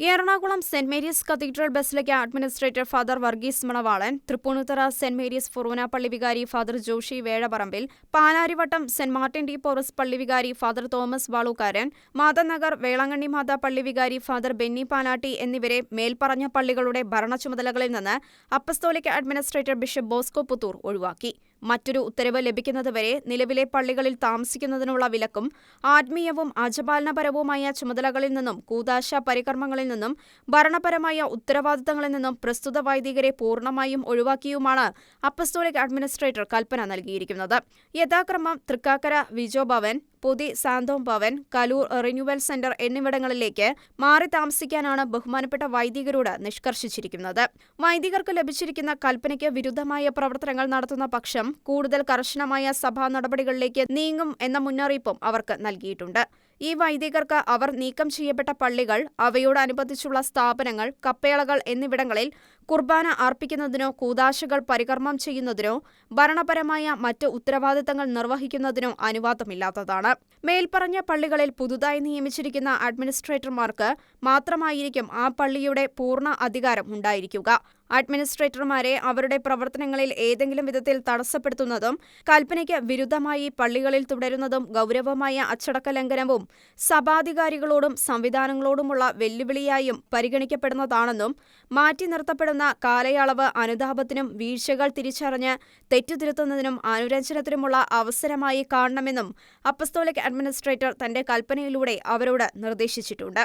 Ernakulam saint Mary's cathedral ബസിലേക്ക് administrator Father Varghese Manavalan Tripunithura Saint Mary's forane പള്ളി വികാരി Father Joshy Vezhaparambil Palarivattom Saint Martin de Porres പള്ളി വികാരി father Thomas Valookkaran മാതനഗർ വേളങ്ങണ്ണി മാതാ പള്ളി വികാരി father Benny Palatty എന്നിവരെ മേൽപ്പറഞ്ഞ പള്ളികളുടെ ഭരണ ചുമതലകളിൽ നിന്ന് അപ്പസ്തോലിക്ക അഡ്മിനിസ്ട്രേറ്റർ ബിഷപ്പ് ബോസ്കോ പുത്തൂർ ഒഴിവാക്കി. മറ്റൊരു ഉത്തരവ് ലഭിക്കുന്നതുവരെ നിലവിലെ പള്ളികളിൽ താമസിക്കുന്നതിനുള്ള വിലക്കും ആത്മീയവും ആജപാലനപരവുമായ ചുമതലകളിൽ നിന്നും കൂതാശ പരികർമ്മങ്ങളിൽ നിന്നും ഭരണപരമായ ഉത്തരവാദിത്തങ്ങളിൽ നിന്നും പ്രസ്തുത വൈദികരെ പൂർണമായും ഒഴിവാക്കിയുമാണ് അപ്പസ്തോലിക് അഡ്മിനിസ്ട്രേറ്റർ കൽപ്പന നൽകിയിരിക്കുന്നത്. യഥാക്രമം തൃക്കാക്കര വിജോ ഭവൻ പൊതി സാന്തോം ഭവൻ കലൂർ റിന്യൂവൽ സെന്റർ എന്നിവിടങ്ങളിലേക്ക് മാറി താമസിക്കാനാണ് ബഹുമാനപ്പെട്ട വൈദികരോട് നിഷ്കർഷിച്ചിരിക്കുന്നത്. വൈദികർക്ക് ലഭിച്ചിരിക്കുന്ന കൽപ്പനയ്ക്ക് വിരുദ്ധമായ പ്രവർത്തനങ്ങൾ നടത്തുന്ന പക്ഷം കൂടുതൽ കർശനമായ സഭാ നടപടികളിലേക്ക് നീങ്ങും എന്ന മുന്നറിയിപ്പും അവർക്ക് നൽകിയിട്ടുണ്ട്. ഈ വൈദികർക്ക് അവർ നീക്കം ചെയ്യപ്പെട്ട പള്ളികൾ അവയോടനുബന്ധിച്ചുള്ള സ്ഥാപനങ്ങൾ കപ്പേളകൾ എന്നിവിടങ്ങളിൽ കുർബാന അർപ്പിക്കുന്നതിനോ കൂതാശകൾ പരികർമ്മം ചെയ്യുന്നതിനോ ഭരണപരമായ മറ്റ് ഉത്തരവാദിത്തങ്ങൾ നിർവഹിക്കുന്നതിനോ അനുവാദമില്ലാത്തതാണ്. മേൽപ്പറഞ്ഞ പള്ളികളിൽ പുതുതായി നിയമിച്ചിരിക്കുന്ന അഡ്മിനിസ്ട്രേറ്റർമാർക്ക് മാത്രമായിരിക്കും ആ പള്ളിയുടെ പൂർണ അധികാരം ഉണ്ടായിരിക്കുക. അഡ്മിനിസ്ട്രേറ്റർമാരെ അവരുടെ പ്രവർത്തനങ്ങളിൽ ഏതെങ്കിലും വിധത്തിൽ തടസ്സപ്പെടുത്തുന്നതും കൽപ്പനയ്ക്ക് വിരുദ്ധമായി പള്ളികളിൽ തുടരുന്നതും ഗൗരവമായ അച്ചടക്ക ലംഘനവും സഭാധികാരികളോടും സംവിധാനങ്ങളോടുമുള്ള വെല്ലുവിളിയായും പരിഗണിക്കപ്പെടുന്നതാണെന്നും മാറ്റി നിർത്തപ്പെടുന്ന കാലയളവ് അനുതാപത്തിനും വീഴ്ചകൾ തിരിച്ചറിഞ്ഞ് തെറ്റുതിരുത്തുന്നതിനും അനുരഞ്ജനത്തിനുമുള്ള അവസരമായി കാണണമെന്നും അപ്പസ്തോലിക് അഡ്മിനിസ്ട്രേറ്റർ തന്റെ കൽപ്പനയിലൂടെ അവരോട് നിർദ്ദേശിച്ചിട്ടുണ്ട്.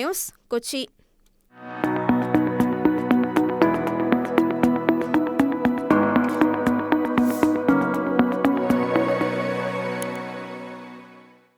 ന്യൂസ് കൊച്ചി.